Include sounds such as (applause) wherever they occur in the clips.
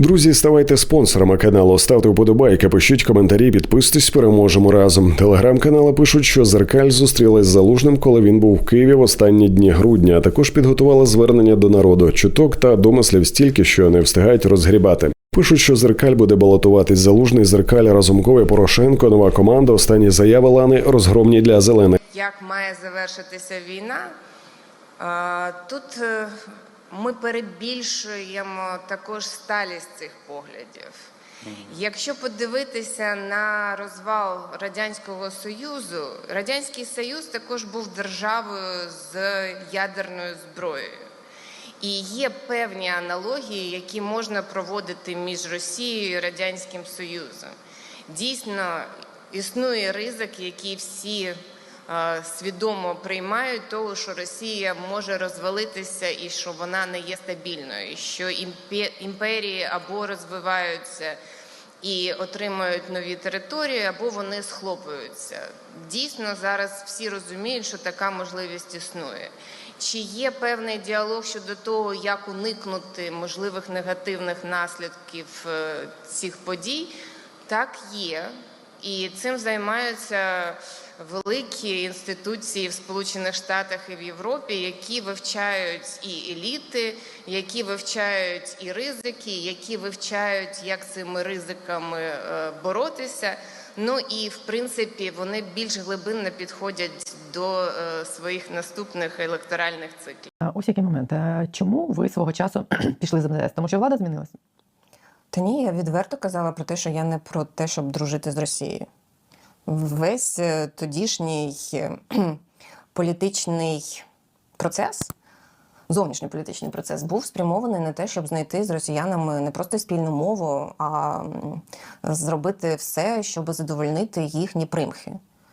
Друзі, ставайте спонсорами каналу, ставте вподобайки, пишіть коментарі, підписуйтесь, переможемо разом. Телеграм-канали пишуть, що Зеркаль зустрілась з залужним, коли він був в Києві в останні дні грудня. а Також підготувала звернення до народу, чуток та домислів стільки, що не встигають розгрібати. Пишуть, що зеркаль буде балотуватись залужний зеркаль Разумков Порошенко. Нова команда. Останні заяви Лани розгромні для зелених. як має завершитися війна. А, Тут е, ми перебільшуємо також сталість цих поглядів. Якщо подивитися на розвал Радянського Союзу, Радянський Союз також був державою з ядерною зброєю. І є певні аналогії, які можна проводити між Росією і Радянським Союзом. Дійсно, існує ризик, який всі свідомо приймають, того, що Росія може розвалитися і що вона не є стабільною, що імпе- імперії або розвиваються і отримують нові території, або вони схлопуються. Дійсно, зараз всі розуміють, що така можливість існує. Чи є певний діалог щодо того, як уникнути можливих негативних наслідків е, цих подій? Так, є. І цим займаються великі інституції в Сполучених Штатах і в Європі, які вивчають і еліти, які вивчають і ризики, які вивчають, як цими ризиками е, боротися. Ну і в принципі вони більш глибинно підходять до е, своїх наступних електоральних циклів. Ось який момент. Е, Чому ви свого часу (clears throat) пішли з МЗС? Тому що влада змінилася? Та ні, я відверто казала про те, що я не про те, щоб дружити з Росією. Весь е, тодішній політичний процес, зовнішньополітичний процес, був спрямований на те, щоб знайти з росіянами не просто спільну мову, а зробити все, щоб задовольнити їхні примхи.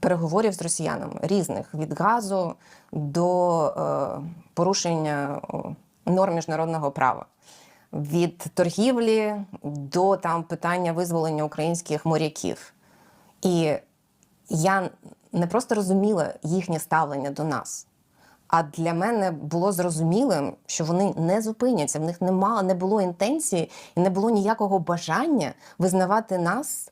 переговорів з росіянами різних від газу до е, порушення норм міжнародного права. Від торгівлі до там питання визволення українських моряків. І я не просто розуміла їхнє ставлення до нас. А для мене було зрозумілим, що вони не зупиняться. В них нема, не було інтенції і не було ніякого бажання визнавати нас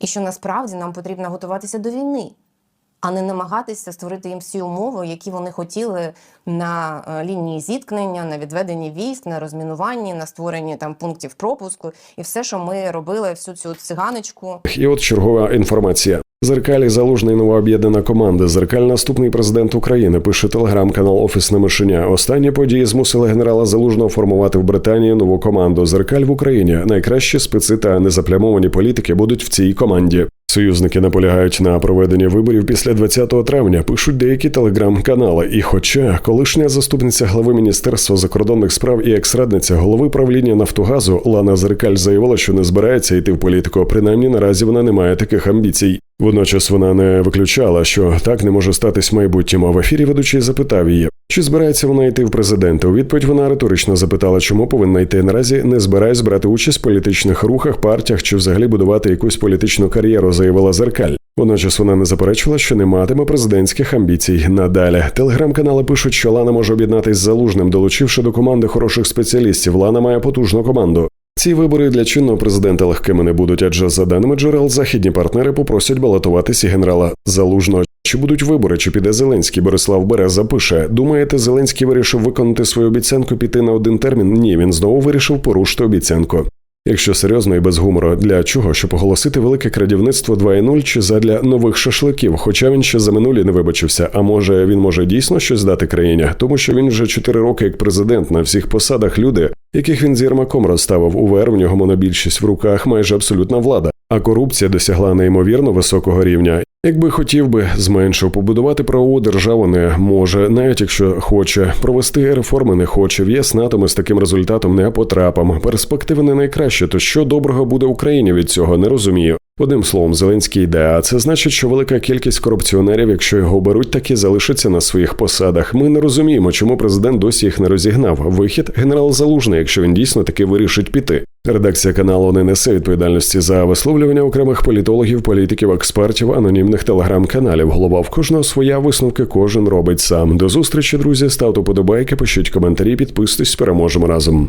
і що насправді нам потрібно готуватися до війни, а не намагатися створити їм всі умови, які вони хотіли на е, лінії зіткнення, на відведенні військ, на розмінуванні, на створенні там пунктів пропуску і все, що ми робили, всю цю циганочку. І от чергова інформація. Зеркалі залужний нова об'єднана команда. Зеркаль наступний президент України. Пише телеграм-канал Офісне мишеня. Останні події змусили генерала Залужного формувати в Британії нову команду. Зеркаль в Україні. Найкращі специ та незаплямовані політики будуть в цій команді. Союзники наполягають на проведенні виборів після 20 травня. Пишуть деякі телеграм-канали. І, хоча колишня заступниця глави міністерства закордонних справ і екс-радниця голови правління Нафтогазу Лана Зеркаль заявила, що не збирається йти в політику. Принаймні наразі вона не має таких амбіцій. Водночас вона не виключала, що так не може статись в. А в ефірі ведучий запитав її, чи збирається вона йти в президенти. У відповідь вона риторично запитала, чому повинна йти. Наразі не збираюсь брати участь в політичних рухах, партіях чи взагалі будувати якусь політичну кар'єру, заявила Зеркаль. Водночас вона не заперечила, що не матиме президентських амбіцій. Надалі телеграм-канали пишуть, що Лана може об'єднатись з залужним, долучивши до команди хороших спеціалістів. Лана має потужну команду. Ці вибори для чинного президента легкими не будуть, адже за даними джерел, західні партнери попросять балотуватися генерала Залужного. Чи будуть вибори, чи піде Зеленський? Борислав Береза пише: Думаєте, Зеленський вирішив виконати свою обіцянку піти на один термін? Ні, він знову вирішив порушити обіцянку. Якщо серйозно і без гумору, для чого? Щоб оголосити велике крадівництво 2.0 чи задля нових шашликів? Хоча він ще за минулі не вибачився. А може він може дійсно щось дати країні, тому що він вже 4 роки як президент на всіх посадах люди, яких він з Єрмаком розставив УВР, в нього монобільшість в руках, майже абсолютна влада. А корупція досягла неймовірно високого рівня. Якби хотів би зменшив побудувати правову державу, не може, навіть якщо хоче провести реформи, не хоче. В ЄС НАТО з таким результатом не потрапимо. Перспективи не найкраще. То що доброго буде Україні від цього? Не розумію. Одним словом, Зеленський йде, а це значить, що велика кількість корупціонерів, якщо його беруть, таки залишиться на своїх посадах. Ми не розуміємо, чому президент досі їх не розігнав. Вихід генерал Залужний, якщо він дійсно таки вирішить піти. Редакція каналу не несе відповідальності за висловлювання окремих політологів, політиків, експертів, анонімних телеграм-каналів. Голова в кожного своя висновки кожен робить сам. До зустрічі, друзі. Ставте подобайки, пишіть коментарі, підписуйтесь, переможемо разом.